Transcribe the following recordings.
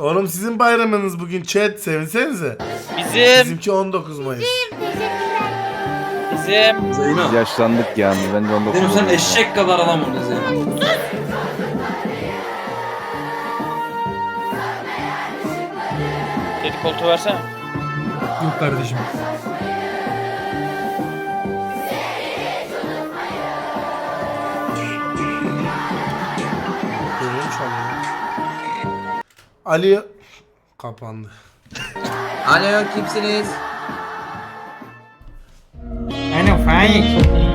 Oğlum sizin bayramınız bugün chat sevinsenize. Bizim. Bizimki 19 Mayıs. Bizim. Zeyno. Yaşlandık yani. Bence 19 Zeyno sen oldu. eşek kadar adam oldun Zeyno. Kedi koltuğu versene. Yok kardeşim. Ali kapandı. Alo kimsiniz? Ano Faik.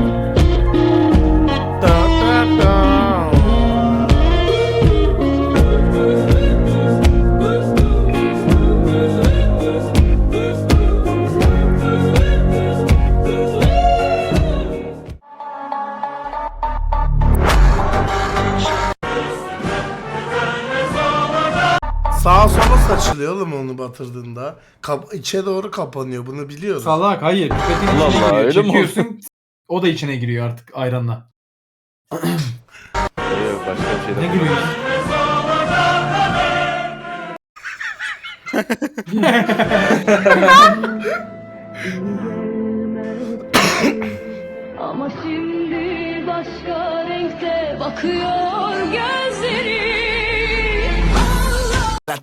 Sağa sola saçılıyor oğlum onu batırdığında. Kap içe doğru kapanıyor bunu biliyoruz. Salak hayır. Pipetin Allah içine Allah, giriyor. öyle mi Çekiyorsun. O da içine giriyor artık ayranla. Yok başka bir şey de. Ne giriyor? Ama şimdi başka renkte bakıyor gözleri.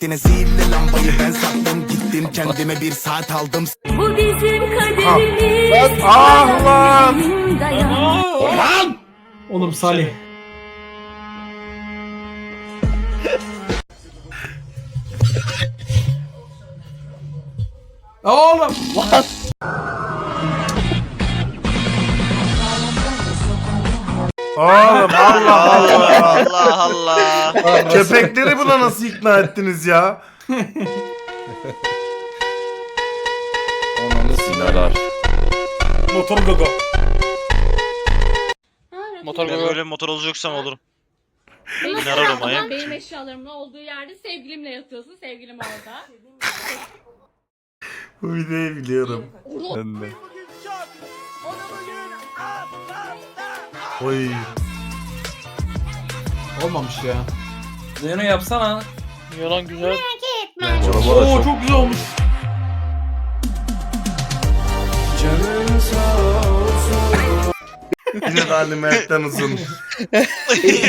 Latine zilli lambayı ben sattım gittim kendime bir saat aldım Bu bizim kaderimiz. Ah lan! Dayan. Oğlum Salih. Oğlum. Oğlum Allah Allah. Allah Allah. Köpekleri buna nasıl ikna ettiniz ya? Ananı sinarar. Motor gaga. Motor Ben böyle. böyle motor olacaksam olurum. Benim, Beni ararım manyak. benim eşyalarımın olduğu yerde sevgilimle yatıyorsun. Sevgilim orada. Bu videoyu biliyorum. Ben de. Oy. Olmamış ya. Zeyno yapsana. Yalan güzel. Çorba da Oo çok. çok güzel olmuş. Yine de Ali Mert'ten uzun.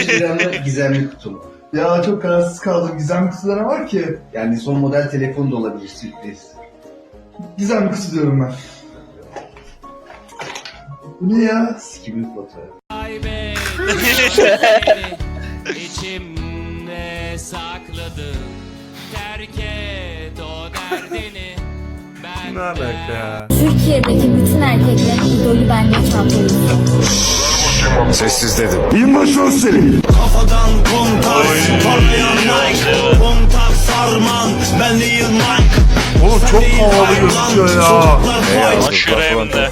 gizemli, gizemli kutum. Ya çok kararsız kaldım. Gizemli kutuda ne var ki? Yani son model telefon da olabilir sürpriz. Gizemli kutu diyorum ben. Bu ne ya? Sikimin fotoğrafı. İçimde sakladım terk et o derdini ne alaka? Türkiye'deki bütün erkeklerin idolü bende çantalı. Sessiz dedim Kafadan kontak, parlayan like, kontak sarman, ben değil Mike. Oğlum çok havalı gözüküyor ya. Aşırı hem de.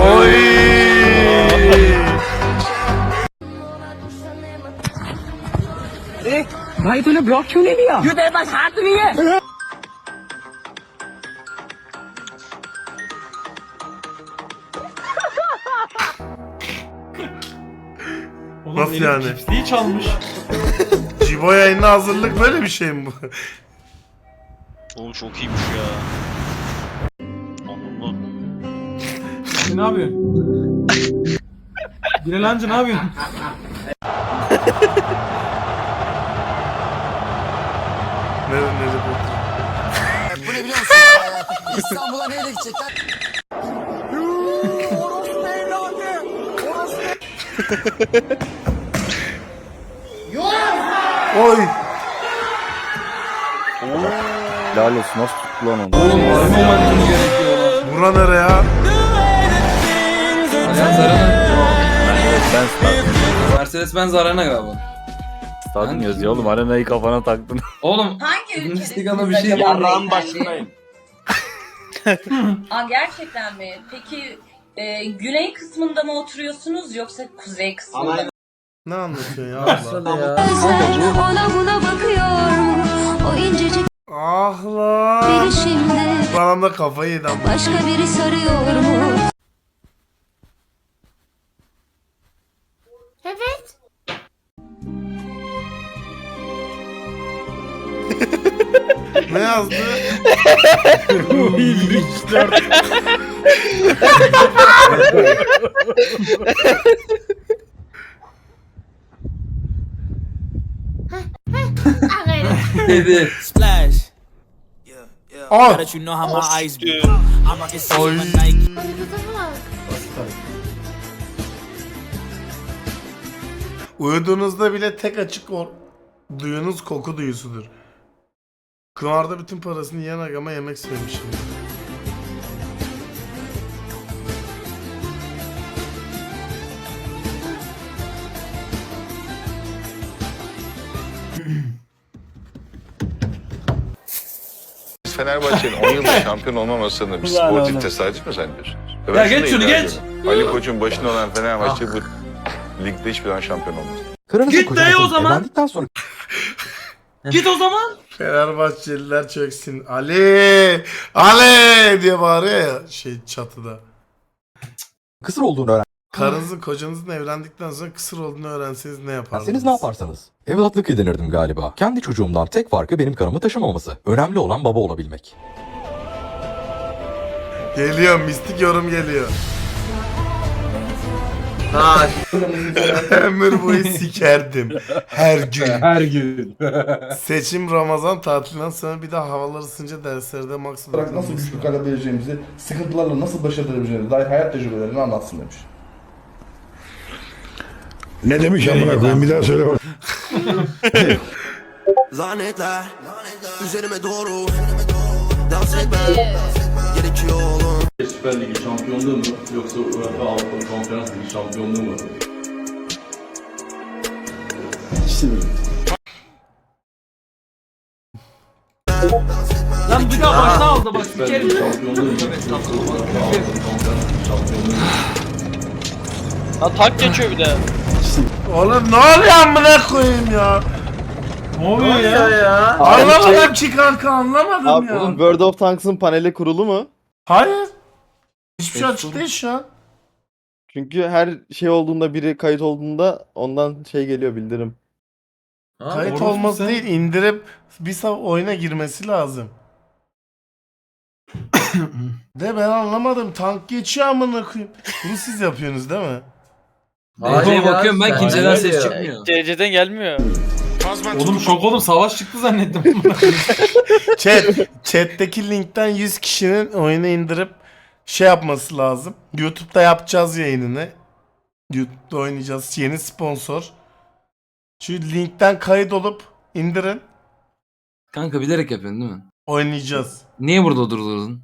Oy. Oğlum Nasıl Elif yani? Cipsliği çalmış. Cibo yayına hazırlık böyle bir şey mi bu? Oğlum çok iyiymiş ya. Ne yapıyorsun? Bilal amca ne yapıyorsun? Ne ne bu? Bu ne biliyor musun? İstanbul'a neyle gidecekler? Oy. Helal olsun nasıl tuttu lan onu? Oğlum gerekiyor lan. Bura nere ya? Ben stadyum, Mercedes Benz Arena galiba. stadyum yazıyor oğlum. Arenayı kafana taktın. Oğlum Hangi Bundesliga'da bir şey var. başındayım. Aa, gerçekten mi? Peki e, güney kısmında mı oturuyorsunuz yoksa kuzey kısmında mı? Ne anlatıyorsun ya Allah? ya. Ona buna bakıyor O incecik Ah lan. şimdi Bana da kafayı yedi ama. Başka biri sarıyor mu? Ne yazdı? Dedi. Ah! Oy. Uyuduğunuzda bile tek açık or duyunuz koku duyusudur. Kımarda bütün parasını yiyen agama yemek söylemişim. Fenerbahçe'nin 10 yıldır şampiyon olmamasını bir sportif tesadüf mü zannediyorsunuz? Ben Ya şuna geç şunu, ediyorum. Ali Koç'un başında olan Fenerbahçe bu ligde hiçbir zaman şampiyon olmaz. Git dayı o zaman. sonra Git o zaman. Fenerbahçeliler çöksün. Ali! Ali! diye bağırıyor ya şey çatıda. kısır olduğunu öğren. Karınızın kocanızın evlendikten sonra kısır olduğunu öğrenseniz ne yaparsınız? Siz ne yaparsanız. Evlatlık edinirdim galiba. Kendi çocuğumdan tek farkı benim karımı taşımaması. Önemli olan baba olabilmek. Geliyor mistik yorum geliyor. Ha, Ömür boyu sikerdim. Her gün. Her gün. Seçim Ramazan tatilinden sonra bir daha havalar ısınca derslerde maksimum. Nasıl güçlü kalabileceğimizi, sıkıntılarla nasıl baş edebileceğimizi dair hayat tecrübelerini anlatsın demiş. Ne demiş amına koyayım bir daha söyle bak. Lanetler üzerime doğru dans etmem gerekiyor. Süper Ligi şampiyonluğu mu yoksa UEFA Avrupa Konferans Ligi şampiyonluğu mu? Lan bir daha başta aldı bak Süper sikerim. Ligi şampiyonluğu mu yoksa UEFA Konferans Ligi şampiyonluğu mu? Lan tak geçiyor bir de. Oğlum ne oluyor amına koyayım ya? Ne oluyor ya? ya. Anlamadım ki kanka anlamadım ya. World of Tanks'ın paneli kurulu mu? Hayır. Hiçbir şey açık değil şu an. Çünkü her şey olduğunda biri kayıt olduğunda ondan şey geliyor bildirim. Kayıt orası olması sen- değil indirip bir saat oyuna girmesi lazım. De ben anlamadım. Tank geçiyor amına koyayım. Bunu siz yapıyorsunuz değil mi? DC'ye bakıyorum ben Sen- kimseden ses çıkmıyor. DC'den gelmiyor. Oğlum şok oldum savaş çıktı zannettim. Chat, chat'teki linkten 100 kişinin oyunu indirip şey yapması lazım. YouTube'da yapacağız yayınını. YouTube'da oynayacağız. Yeni sponsor. Şu linkten kayıt olup indirin. Kanka bilerek yapıyorsun değil mi? Oynayacağız. Niye burada durdurdun?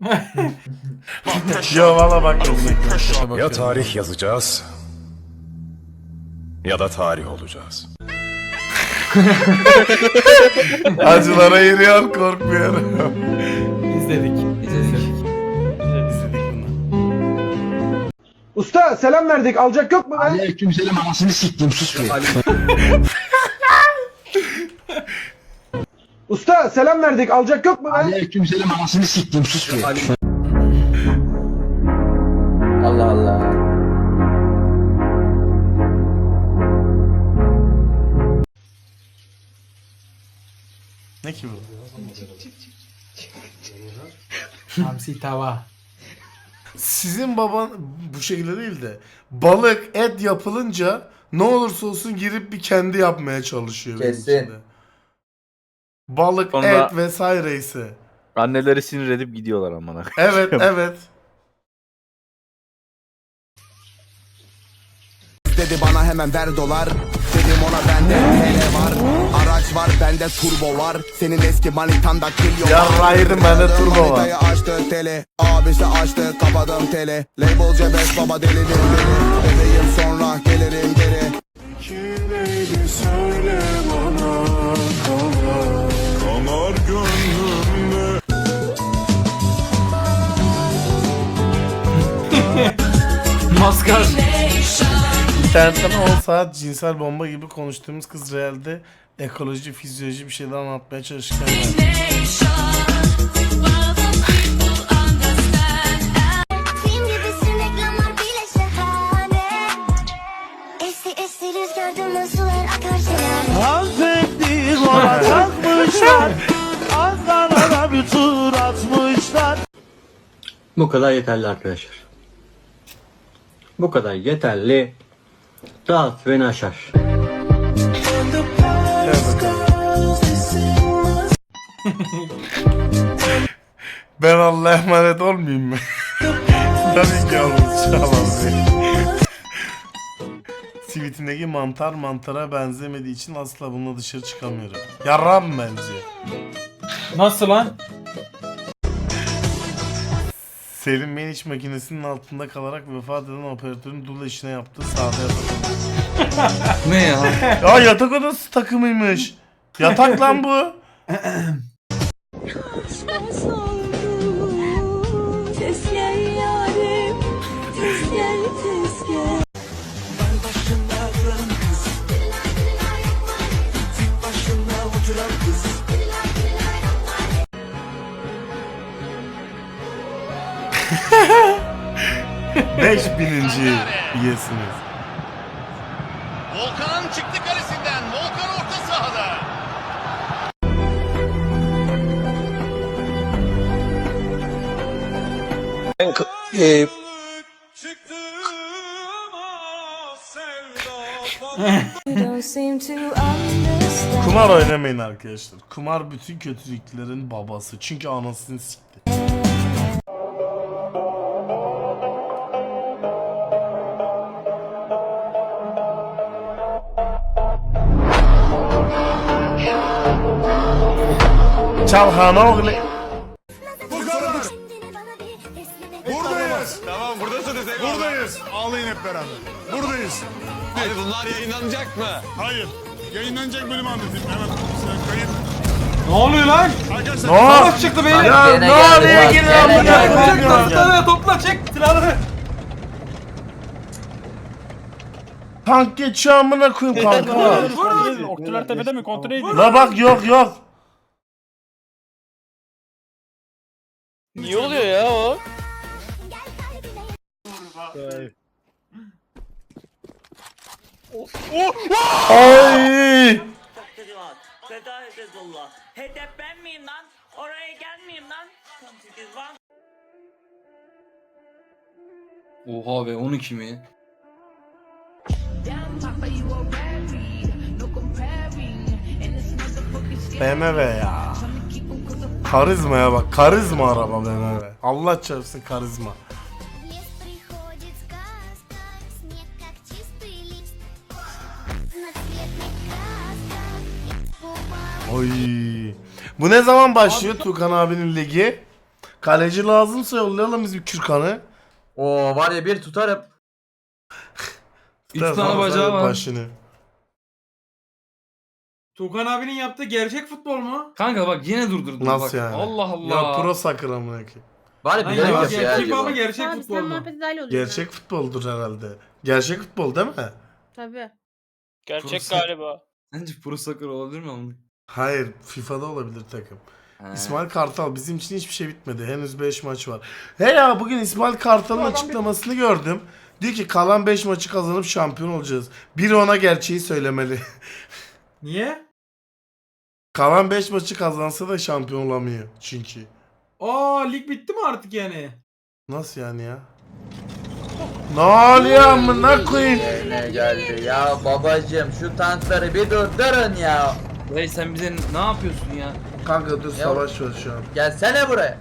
Yo valla bak. Ya tarih yazacağız ya da tarih olacağız. Acılara yürüyor korkmuyorum. İzledik. İzledik. Usta selam verdik alacak yok mu? Aleykümselam anasını siktim sus be. Usta selam verdik alacak yok mu? Aleykümselam anasını siktim sus be. Allah Allah. Ne ki bu? Hamsi tava. Sizin baban bu şekilde değil de balık et yapılınca ne olursa olsun girip bir kendi yapmaya çalışıyor. benim Kesin. Balık, Sonra- et vesaire ise. Anneleri sinir edip gidiyorlar amına. Evet evet. Dedi bana hemen ver dolar. Dedim ona bende TL var. Araç var bende turbo var. Senin eski manitanda kilyo var. Yarrağı yedim, bende turbo var. Manitayı açtı tele. Abisi açtı kapadım tele. Label cebes baba delidir beni. Bebeğim sonra gelirim geri. Maskar. İnternetten 10 saat cinsel bomba gibi konuştuğumuz kız realde ekoloji, fizyoloji bir şeyler anlatmaya çalışırken Bu kadar yeterli arkadaşlar. Bu kadar yeterli. Rahat beni aşar. Ben Allah'a emanet olmayayım mı? Tabii ki olmayacağım. Tweetindeki mantar mantara benzemediği için asla bununla dışarı çıkamıyorum. Yarram benziyor. Nasıl lan? Selim Meniç makinesinin altında kalarak vefat eden operatörün dul işine yaptığı sahada yatak. Ne ya? ya yatak odası takımıymış. Yatak lan bu. 5000. üyesiniz. Volkan çıktı kalesinden. Volkan orta sahada. Ben e, Kumar oynamayın arkadaşlar. Kumar bütün kötülüklerin babası. Çünkü anasını sik Çalhan oğlu. Buradayız. Tamam buradasınız Buradayız. Ağlayın hep beraber. Buradayız. Hadi bunlar yayınlanacak mı? Hayır. Yayınlanacak bölümü anlatayım. Hemen kayıt. Ne oluyor lan? Arkadaşlar Ne? Savaş çıktı beyler. Ya ne oluyor yine amına Çek koyayım ya? topla topla çek silahları. Tank geçiyor amına koyayım kanka. Oktular tepede mi? Kontrol edin. La bak yok yok. Niye oluyor ya o? Ay! Feda Hezbollah. Hedef ben miyim lan? Oraya gelmeyeyim lan. Oha be 12 mi? BMW ya. Karizmaya bak. Karizma araba BMW. Allah çarpsın karizma. Oy. Bu ne zaman başlıyor Tukan abinin ligi? Kaleci lazımsa yollayalım biz bir Kürkan'ı. Oo var ya bir tutarım. Üç tane bacağı var. Başını. Tukan abinin yaptığı gerçek futbol mu? Kanka bak yine durdurdum Nasıl bak. yani? Allah Allah. Ya pro soccer amına koyayım. Var ya Lan bilerek ya, yapıyor ya gerçek acaba. ama gerçek Abi futbol sen mu? muhabbeti dahil oluyor. Gerçek futboldur herhalde. Gerçek futbol değil mi? Tabii. Gerçek Burası- galiba. Sence pro soccer olabilir mi ama? Hayır, FIFA'da olabilir takım. İsmail Kartal bizim için hiçbir şey bitmedi. Henüz 5 maç var. He ya bugün İsmail Kartal'ın açıklamasını gördüm. Diyor ki kalan 5 maçı kazanıp şampiyon olacağız. Biri ona gerçeği söylemeli. Niye? Kalan 5 maçı kazansa da şampiyon olamıyor çünkü. Aa lig bitti mi artık yani? Nasıl yani ya? Ne oluyor amına koyayım? Ne geldi ya babacım şu tankları bir durdurun ya. Hey sen bize ne yapıyorsun ya? Kanka dur savaş var şu an. Gelsene buraya.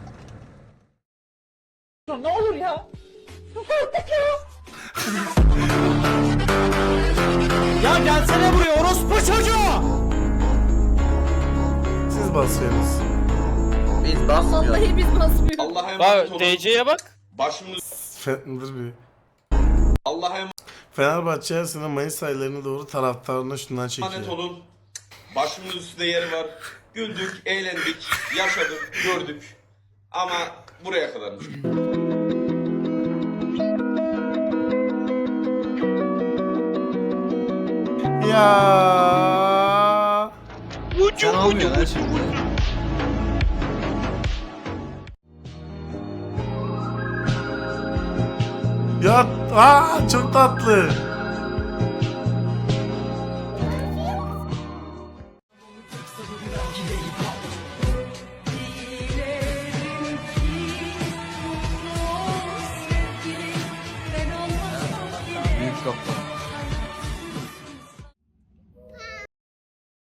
Ya gelsene buraya orospu çocuğu. Siz basıyorsunuz. Biz basmıyoruz. Vallahi biz basmıyoruz. Allah'a emanet Bak olun. DC'ye bak. Başımız Fethi'dir bir. Allah'a emanet Fenerbahçe sene Mayıs aylarına doğru taraftarına şundan çekiyor. olun. Başımız üstünde yeri var. Güldük, eğlendik, yaşadık, gördük. Ama buraya kadarmış. Ya. Ucu ucu ucu. Ya aa çok tatlı.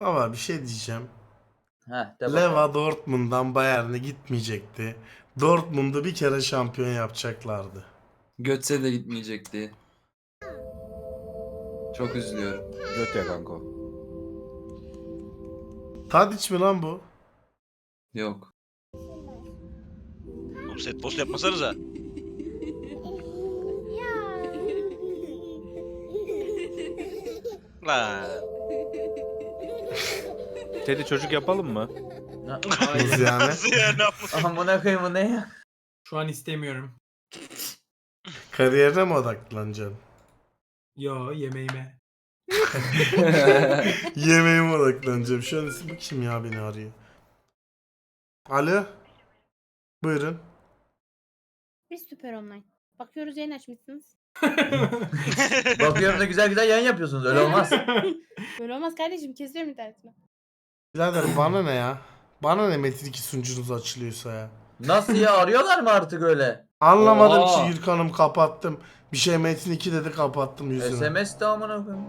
Ama bir şey diyeceğim. Heh, de Leva Dortmund'dan Bayern'e gitmeyecekti. Dortmund'u bir kere şampiyon yapacaklardı. Götze de gitmeyecekti. Çok üzülüyorum. Göt ya kanka. Tadiç mi lan bu? Yok. Oğlum set post yapmasanıza. Lan. Teddy çocuk yapalım mı? Nasıl yani? Nasıl ya ne yapmasın? Amına koyayım bu ne ya? Şu an istemiyorum. Kariyerine mi odaklanacaksın? Yo yemeğime. Yemeğime odaklanacağım. Şu an isim kim ya beni arıyor? Alo. Buyurun. Biz süper online. Bakıyoruz yayın açmışsınız. Bakıyorum da güzel güzel yayın yapıyorsunuz öyle olmaz. Böyle olmaz kardeşim kesiyorum internetimi. Birader bana ne ya? Bana ne Metin 2 sunucunuz açılıyorsa ya? Nasıl ya arıyorlar mı artık öyle? Anlamadım Oha. ki Gürkan'ım kapattım. Bir şey Metin 2 dedi kapattım yüzünü. SMS de amına koyayım.